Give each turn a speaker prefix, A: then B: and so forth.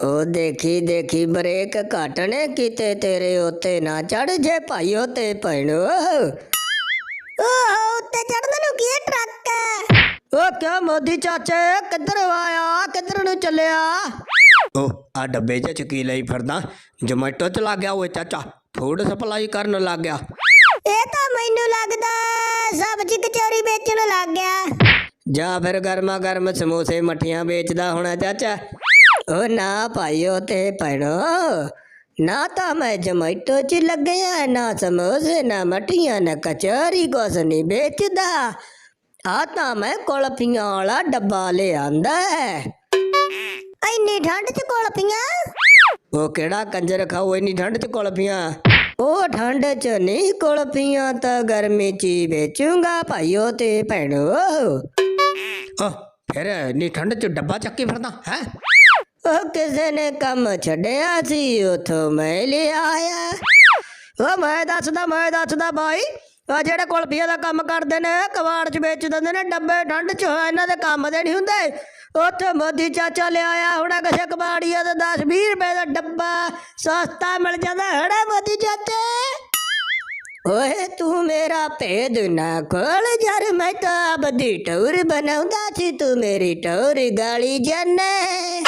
A: ਉਹ ਦੇਖੀ ਦੇਖੀ ਬ੍ਰੇਕ ਘਟਣੇ ਕਿਤੇ ਤੇਰੇ ਉੱਤੇ ਨਾ ਚੜ ਜੇ ਭਾਈਓ ਤੇ ਭੈਣੋ।
B: ਓਹ ਉੱਤੇ ਚੜਨ ਨੂੰ ਕੀ ਹੈ ਟਰੱਕ? ਹੈ
A: ਉਹ ਕਿਆ ਮੋਦੀ ਚਾਚੇ ਕਿੱਧਰ ਆਇਆ ਕਿੱਧਰ ਨੂੰ ਚੱਲਿਆ? ਉਹ ਆ ਡੱਬੇ 'ਚ ਚਕੀ ਲਈ ਫਿਰਦਾ ਜੋਮੈਟੋ 'ਚ ਲੱਗ ਗਿਆ ਓਏ ਚਾਚਾ ਫੂਡ ਸਪਲਾਈ ਕਰਨ ਲੱਗ ਗਿਆ।
B: ਇਹ ਤਾਂ ਮੈਨੂੰ ਲੱਗਦਾ ਸਬਜ਼ੀ ਕਚੌਰੀ ਵੇਚਣ ਲੱਗ ਗਿਆ।
A: ਜਾਂ ਫਿਰ ਗਰਮਾ ਗਰਮ ਸਮੋਸੇ ਮੱਠੀਆਂ ਵੇਚਦਾ ਹੋਣਾ ਚਾਚਾ। ਉਹ ਨਾ ਭਾਈਓ ਤੇ ਭੈਣੋ ਨਾ ਤਾਂ ਮੈਂ ਜਮੈਟੋ 'ਚ ਲੱਗਿਆ ਨਾ ਸਮੋਸੇ ਨਾ ਮੱਠੀਆਂ ਨਾ ਕਚੌਰੀ ਕੁਛ ਨਹੀਂ ਵੇਚਦਾ। ਆ ਤਾਂ ਮੈਂ ਕੁਲਫੀਆਂ ਵਾਲਾ ਡੱਬਾ ਲਿਆਂਦਾ ਹੈ।
B: ਇੰਨੀ ਠੰਡ 'ਚ ਕੁਲਫੀਆਂ?
A: ਉਹ ਕਿਹੜਾ ਕੰਜਰ ਖਾਓ ਇੰਨੀ ਠੰਡ 'ਚ ਕੁਲਫੀਆਂ? ਉਹ ਠੰਡ 'ਚ ਨਹੀਂ ਕੁਲਫੀਆਂ ਤਾਂ ਗਰਮੀ 'ਚ ਹੀ ਵੇਚੂੰਗਾ ਭਾਈਓ ਤੇ ਭੈਣੋ। ਉਹ ਫਿਰ ਇੰਨੀ ਠੰਡ 'ਚ ਡੱਬਾ ਚੱਕੀ ਫਿਰਦਾ ਹੈ? ਕਿਸੇ ਨੇ ਕੰਮ ਛੱਡਿਆ ਸੀ ਉਥੋਂ ਮੈਂ ਲਿਆਇਆ ਉਹ ਮੈਂ ਦੱਸਦਾ ਮੈਂ ਦੱਸਦਾ ਭਾਈ ਆ ਜਿਹੜੇ ਕੁਲਫੀਆਂ ਦਾ ਕੰਮ ਕਰਦੇ ਨੇ ਕਬਾੜ 'ਚ ਵੇਚ ਦਿੰਦੇ ਨੇ ਡੱਬੇ ਠੰਡ 'ਚ ਇਹਨਾਂ ਦੇ ਕੰਮ ਦੇ ਨਹੀਂ ਹੁੰਦੇ ਉੱਥੇ ਮੋਦੀ ਚਾਚਾ ਲਿਆਇਆ ਹੁਣ ਕਿਸੇ ਕਬਾੜੀਆ ਦਾ 10 20 ਰੁਪਏ ਦਾ ਡੱਬਾ ਸਸਤਾ ਮਿਲ ਜਾਂਦਾ ਹੜਾ ਮੋਦੀ ਚਾਚੇ ਓਏ ਤੂੰ ਮੇਰਾ ਭੇਦ ਨਾ ਖੋਲ ਜਰ ਮੈਂ ਤਾਂ ਬਦੀ ਟੌਰ ਬਣਾਉਂਦਾ ਸੀ ਤੂੰ ਮੇਰੀ ਟੌਰ ਗਾਲੀ ਜੰਨੇ